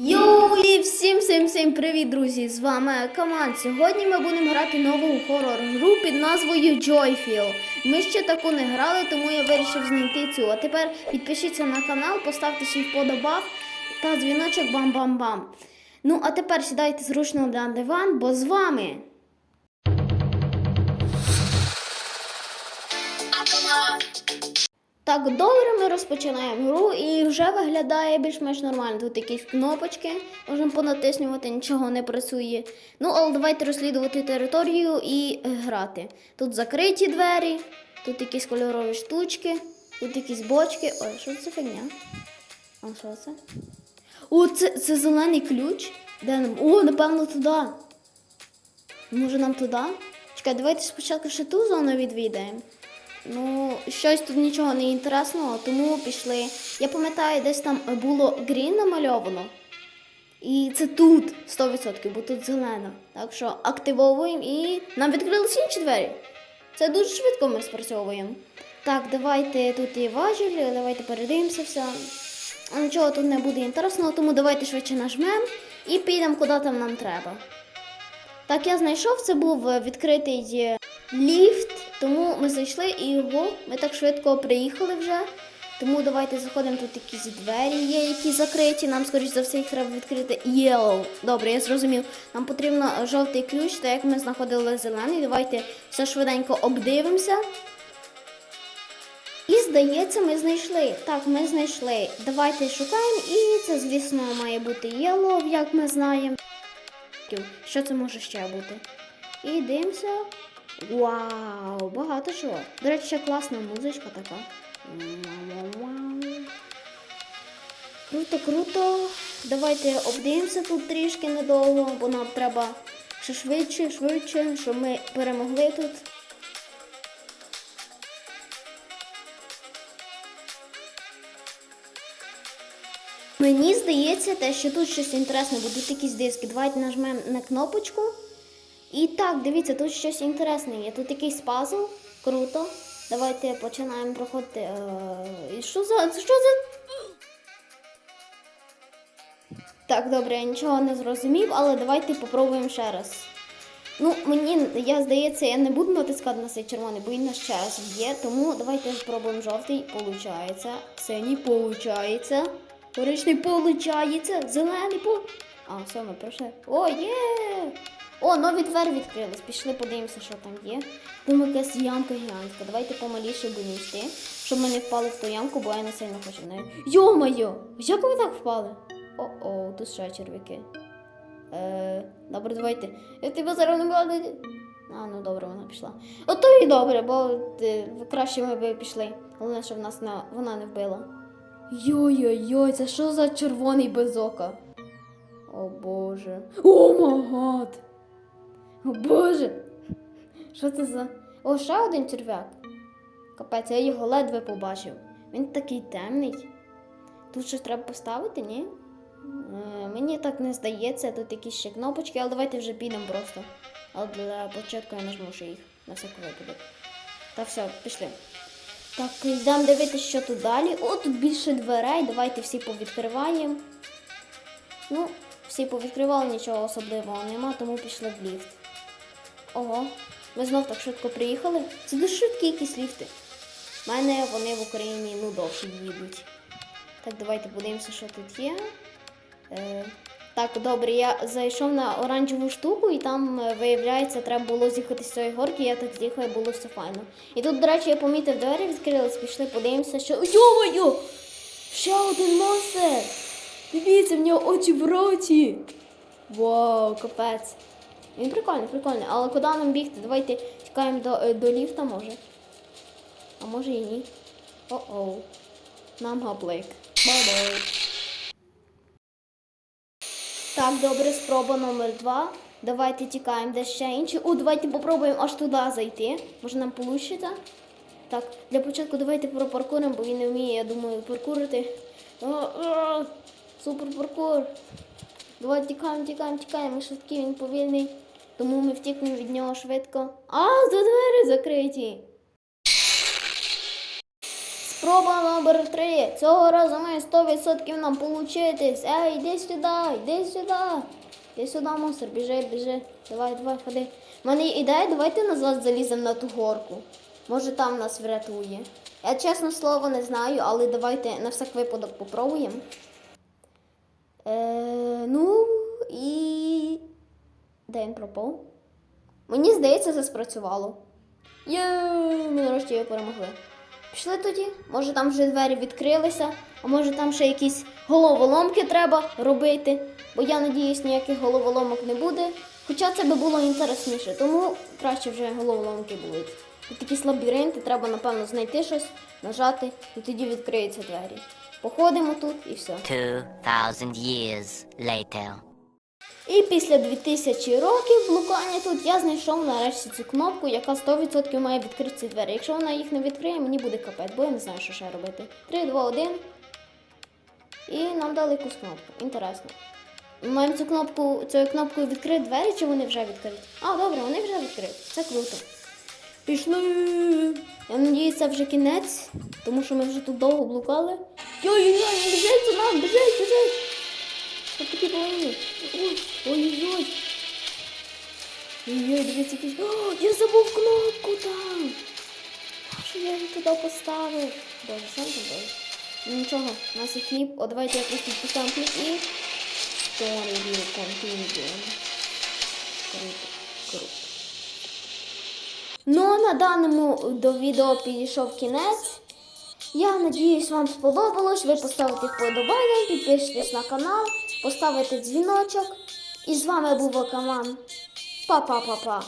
Йоу, і всім всім всім привіт, друзі! З вами Каман. Сьогодні ми будемо грати нову хорор гру під назвою Joyfield. Ми ще таку не грали, тому я вирішив знайти цю. А тепер підпишіться на канал, поставте свій вподобав та дзвіночок бам-бам-бам. Ну, а тепер сідайте зручно на диван, бо з вами. Так, добре, ми розпочинаємо гру і вже виглядає більш-менш нормально. Тут якісь кнопочки, можемо понатиснювати, нічого не працює. Ну, але давайте розслідувати територію і грати. Тут закриті двері, тут якісь кольорові штучки, тут якісь бочки. Ой, що це фігня? А що це? О, це, це зелений ключ. Де нам? О, напевно, туди. Може нам туди? Чекай, давайте спочатку ще ту зону відвідаємо. Ну, щось тут нічого не інтересного, тому пішли. Я пам'ятаю, десь там було грін намальовано. І це тут 100%, бо тут зелено. Так що активовуємо і нам відкрилися інші двері. Це дуже швидко ми спрацьовуємо. Так, давайте тут і важелі, давайте передивимося все. Нічого тут не буде інтересного, тому давайте швидше нажмемо і підемо куди там нам треба. Так, я знайшов, це був відкритий ліфт, тому ми зайшли і його. Ми так швидко приїхали вже. Тому давайте заходимо. Тут якісь двері є, які закриті. Нам, скоріш за все, їх треба відкрити. Yellow. Добре, я зрозумів. Нам потрібно жовтий ключ, так як ми знаходили зелений. Давайте все швиденько обдивимося. І здається, ми знайшли. Так, ми знайшли. Давайте шукаємо. І це, звісно, має бути Yellow, як ми знаємо. Що це може ще бути? І дивимося. Вау, багато чого. До речі, ще класна музичка така. Круто, круто. Давайте обдивимося тут трішки недовго, бо нам треба ще швидше, швидше, щоб ми перемогли тут. Мені здається, те, що тут щось інтересне, бо тут якісь диски. Давайте нажмемо на кнопочку. І так, дивіться, тут щось інтересне є. Тут якийсь пазл. Круто. Давайте починаємо проходити. Е, що за. Що за. Так, добре, я нічого не зрозумів, але давайте попробуємо ще раз. Ну, мені, я здається, я не буду натискати на цей червоний, бо він на ще раз є. Тому давайте спробуємо жовтий. Получається. Синій получається. Коричний получається. Зелений по. А, все, ми пройшли. О, є! О, нові двері відкрились. Пішли, подивимося, що там є. Там якась ямка гігантська. Давайте помаліше будемо йти, щоб ми не впали в ту ямку, бо я не сильно хочу в неї. Йо-моє! Як ми так впали? О-о, тут ще черв'яки. Е, добре, давайте. Я тебе зараз не буду. А, ну добре, вона пішла. Ото і добре, бо е, краще ми б пішли. Головне, щоб нас на... вона не вбила. Йой-йой-йой, це що за червоний без ока? О боже. О магад! О боже! Що це за. О, ще один черв'як. Капець, я його ледве побачив. Він такий темний. Тут щось треба поставити, ні? Е, мені так не здається, тут якісь ще кнопочки, але давайте вже підемо просто. Але для початку я нажму ще їх на всякий випадок. Та все, пішли. Так, йдемо дивитися, що тут далі. О, тут більше дверей. Давайте всі повідкриваємо. Ну, всі повідкривали, нічого особливого нема, тому пішли в ліфт. Ого, ми знов так швидко приїхали. Це дуже швидкі якісь ліфти. У мене вони в Україні ну, довше їдуть. Так, давайте подивимося, що тут є. Е, так, добре, я зайшов на оранжеву штуку, і там, е, виявляється, треба було з'їхати з цієї горки, я так з'їхав, і було все файно. І тут, до речі, я помітив двері відкрились, пішли, подивимося, що. Йо-моє! Ще один монстр! Дивіться, в нього очі в роті. Вау, капець. Він прикольний, прикольний. Але куди нам бігти? Давайте чекаємо до, е, до ліфта, може. А може і ні. О-оу. Нам гаплик. Бай-бай. Так, добре, спроба номер два. Давайте тікаємо де ще інші. О, давайте попробуємо аж туди зайти. Може нам вийде? Так, для початку давайте пропаркуримо, бо він не вміє, я думаю, паркурити. А, а, супер паркур. Давай тікаємо, тікаємо, тікаємо. Швидкі, він повільний. Тому ми втікнемо від нього швидко. А, за двері закриті. Спроба номер три. Цього разу ми 100% нам получитись. Ей, йди сюди, йди сюди. Йди сюди, монстр, біжи, біжи. Давай, давай, ходи. У мене є ідея, давайте назад заліземо на ту горку. Може там нас врятує. Я чесно слово не знаю, але давайте на всяк випадок попробуємо. Е, ну і. Де він пропав? Мені здається, це спрацювало. Є, ми нарешті його перемогли. Пішли тоді. Може там вже двері відкрилися, а може там ще якісь головоломки треба робити. Бо я надіюсь, ніяких головоломок не буде. Хоча це би було інтересніше, тому краще вже головоломки будуть. Тут якісь лабіринти, треба, напевно, знайти щось, нажати, і тоді відкриються двері. Походимо тут і все. 2,000 years later. І після 2000 років блукання тут я знайшов нарешті цю кнопку, яка 100% має відкрити ці двері. Якщо вона їх не відкриє, мені буде капець, бо я не знаю, що ще робити. 3, 2, 1. І нам дали якусь кнопку. Інтересно. Ми маємо цю кнопку, цією кнопкою відкрити двері, чи вони вже відкриті? А, добре, вони вже відкриті. Це круто. Пішли. Я надіюсь, це вже кінець, тому що ми вже тут довго блукали. Йой-йой, біжить за нам, біжить, біжить. Тут такі. Ой, Ой-ой-ой. Ой-ой, дивіться, якісь. О, я забув кнопку там. А Що я її туди поставив? Боже, що там було? Ну нічого, у нас є хліб. О, давайте якось тут поставимо хліб і. Will continue. Круто, круто. Ну, а на даному до відео підійшов кінець. Я надіюсь, вам сподобалось. Ви поставите вподобання, підпишитесь на канал, поставите дзвіночок. І з вами був Акаман. Па-па-па-па.